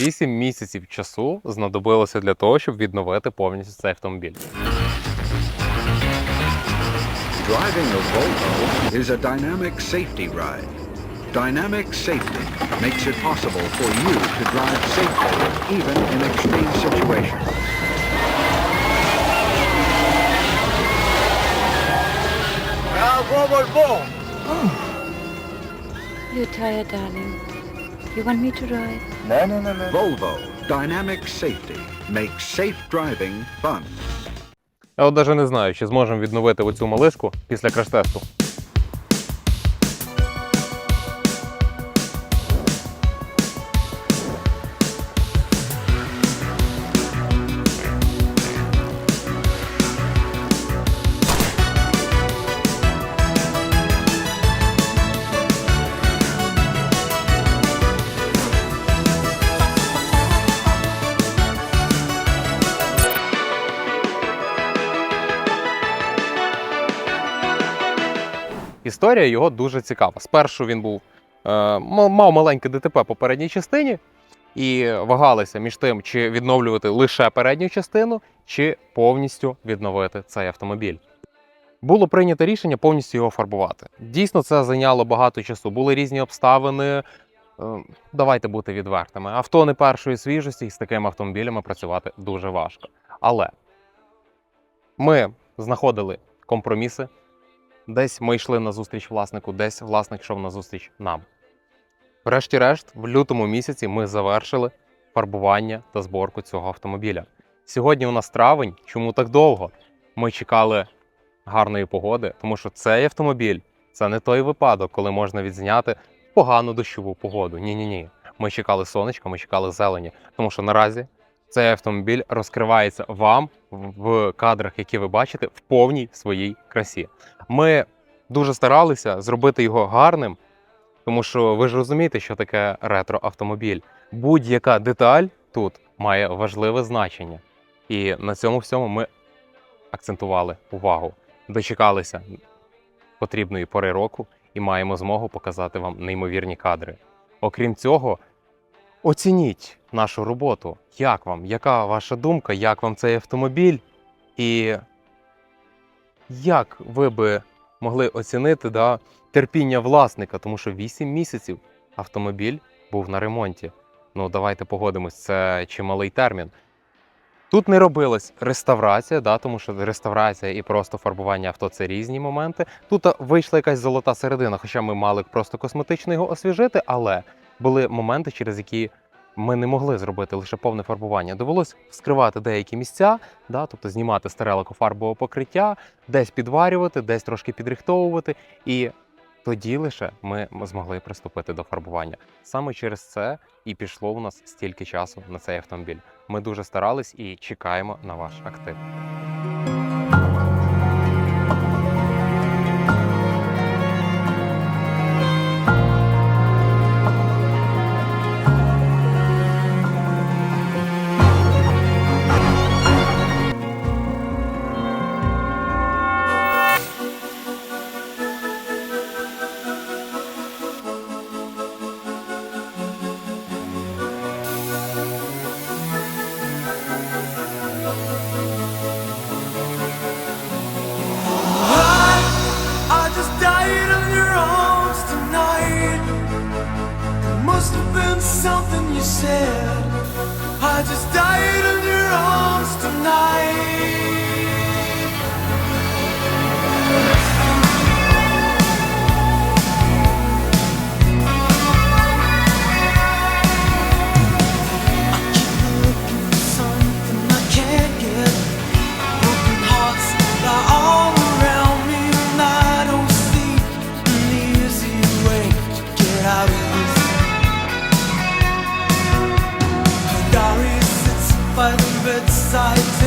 8 місяців часу знадобилося для того, щоб відновити повністю цей автомобіль. Driving a Volvo is a dynamic safety ride. Dynamic safety makes it possible for you to drive safely even in extreme situations. Bravo, Volvo! Oh. You're tired, darling. You want me to ride? Volvo Dynamic Safety makes safe driving fun. Я от навіть не знаю, чи зможемо відновити оцю малишку після краш-тесту. Історія його дуже цікава. Спершу він був е, мав маленьке ДТП по передній частині і вагалися між тим, чи відновлювати лише передню частину, чи повністю відновити цей автомобіль. Було прийнято рішення повністю його фарбувати. Дійсно, це зайняло багато часу. Були різні обставини. Е, Давайте бути відвертими. Авто не першої свіжості, і з такими автомобілями працювати дуже важко. Але ми знаходили компроміси, Десь ми йшли на зустріч власнику, десь власник йшов на зустріч нам. Врешті-решт, в лютому місяці ми завершили фарбування та зборку цього автомобіля. Сьогодні у нас травень. Чому так довго? Ми чекали гарної погоди, тому що цей автомобіль це не той випадок, коли можна відзняти погану дощову погоду. Ні-ні ні. Ми чекали сонечка, ми чекали зелені, тому що наразі цей автомобіль розкривається вам в кадрах, які ви бачите, в повній своїй красі. Ми дуже старалися зробити його гарним, тому що ви ж розумієте, що таке ретро-автомобіль. Будь-яка деталь тут має важливе значення. І на цьому всьому ми акцентували увагу, дочекалися потрібної пори року і маємо змогу показати вам неймовірні кадри. Окрім цього, оцініть нашу роботу. Як вам? Яка ваша думка? Як вам цей автомобіль? І як ви би могли оцінити да, терпіння власника, тому що 8 місяців автомобіль був на ремонті. Ну, давайте погодимось, це чималий термін. Тут не робилась реставрація, да, тому що реставрація і просто фарбування авто це різні моменти. Тут вийшла якась золота середина, хоча ми мали просто косметично його освіжити, але були моменти, через які ми не могли зробити лише повне фарбування. Довелось вскривати деякі місця, да, тобто знімати старе лакофарбове покриття, десь підварювати, десь трошки підрихтовувати. І тоді лише ми змогли приступити до фарбування. Саме через це і пішло у нас стільки часу на цей автомобіль. Ми дуже старались і чекаємо на ваш актив. Something you said. I just died in your arms tonight.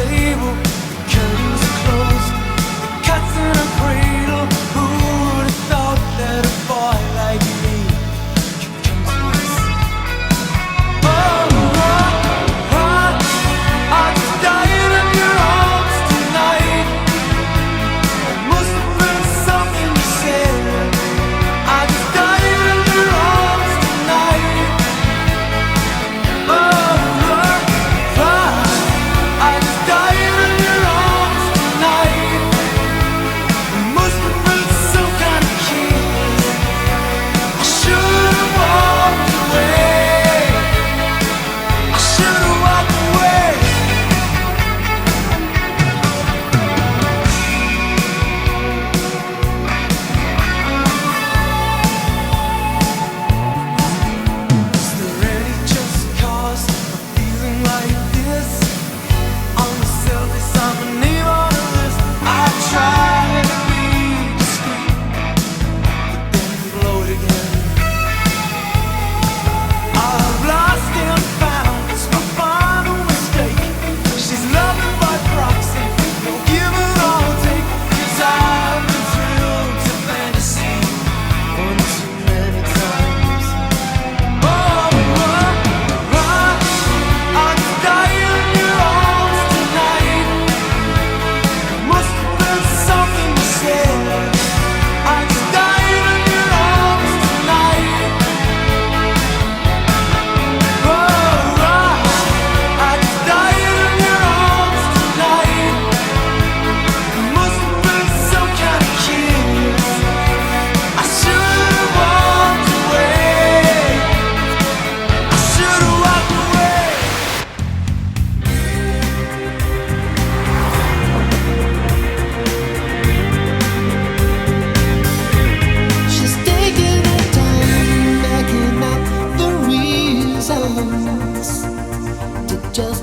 leave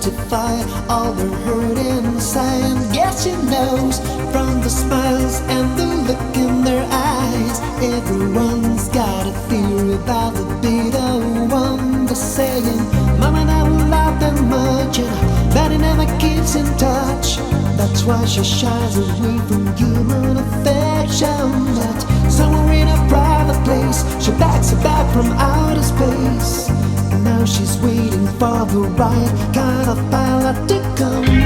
signify all the hurt inside. Guess she knows from the smiles and the look in their eyes. Everyone's got a theory about the bitter one. They're saying, Mama never loved them much, and Daddy never keeps in touch. That's why she shies away from human affection. But somewhere in a private place, she backs her back from outer space. Now she's waiting for the right kind of pilot to come.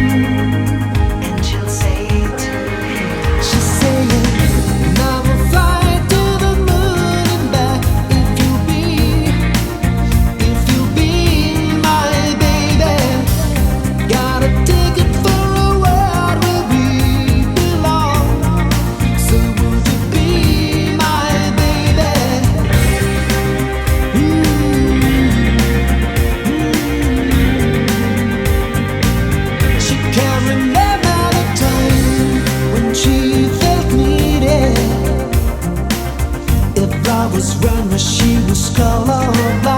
she was colorblind.